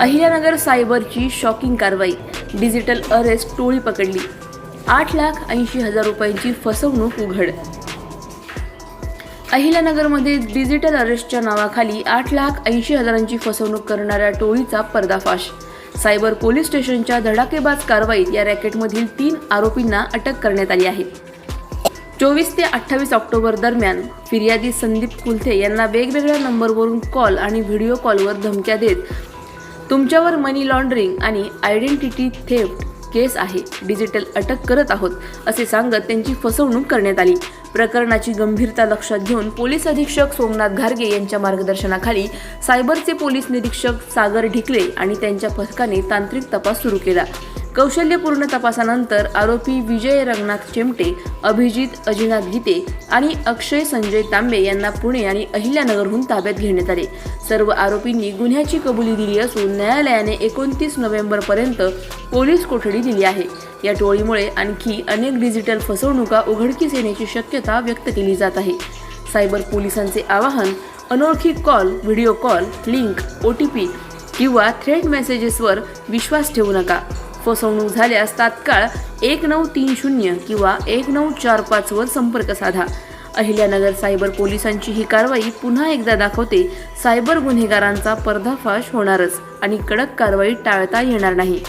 अहिल्यानगर सायबरची शॉकिंग कारवाई. Digital arrest टोळी पकडली. आठ लाख ऐंशी हजार रुपयांची फसवणूक उघड. अहिल्यानगरमध्ये डिजिटल अरेस्टच्या नावाखाली आठ लाख ऐंशी हजारांची फसवणूक करणाऱ्या टोळीचा पर्दाफाश. सायबर पोलीस स्टेशनच्या धडाकेबाज कारवाईत या रॅकेटमधील तीन आरोपींना अटक करण्यात आली आहे. चोवीस ते अठ्ठावीस ऑक्टोबर दरम्यान फिर्यादी संदीप कुलथे यांना वेगवेगळ्या नंबरवरून कॉल आणि व्हिडिओ कॉलवर धमक्या देत तुमच्यावर मनी लॉन्ड्रिंग आणि आयडेंटिटी थेफ्ट केस आहे. डिजिटल अटक करत आहोत असे सांगत त्यांची फसवणूक करण्यात आली. प्रकरणाची गंभीरता लक्षात घेऊन पोलीस अधीक्षक सोमनाथ घारगे यांच्या मार्गदर्शनाखाली सायबरचे पोलीस निरीक्षक सागर ढिकले आणि त्यांच्या पथकाने तांत्रिक तपास सुरू केला. कौशल्यपूर्ण तपासानंतर आरोपी विजय रंगनाथ चिमटे अभिजित अजिनाथ गीते आणि अक्षय संजय तांबे यांना पुणे आणि अहिल्यानगरहून ताब्यात घेण्यात आले. सर्व आरोपींनी गुन्ह्याची कबुली दिली असून न्यायालयाने एकोणतीस नोव्हेंबरपर्यंत पोलीस कोठडी दिली आहे. या टोळीमुळे आणखी अनेक डिजिटल फसवणुका उघडकीस येण्याची शक्यता व्यक्त केली जात आहे. सायबर पोलिसांचे आवाहन अनोळखी call video call link O T P किंवा थ्रेट मेसेजेसवर विश्वास ठेवू नका. फसवणूक झाल्यास तात्काळ एक नऊ तीन शून्य किंवा एक नऊ चार पाचवर संपर्क साधा. अहिल्यानगर सायबर पोलिसांची ही कारवाई पुन्हा एकदा दाखवते सायबर गुन्हेगारांचा पर्दाफाश होणारच आणि कडक कारवाई टाळता येणार नाही.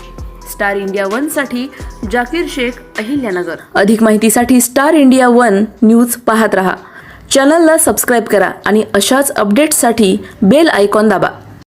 स्टार इंडिया वनसाठी जाकीर शेख अहिल्यानगर. अधिक माहितीसाठी स्टार इंडिया वन न्यूज पाहत रहा. चॅनलला सबस्क्राईब करा आणि अशाच अपडेट्ससाठी बेल आयकॉन दाबा.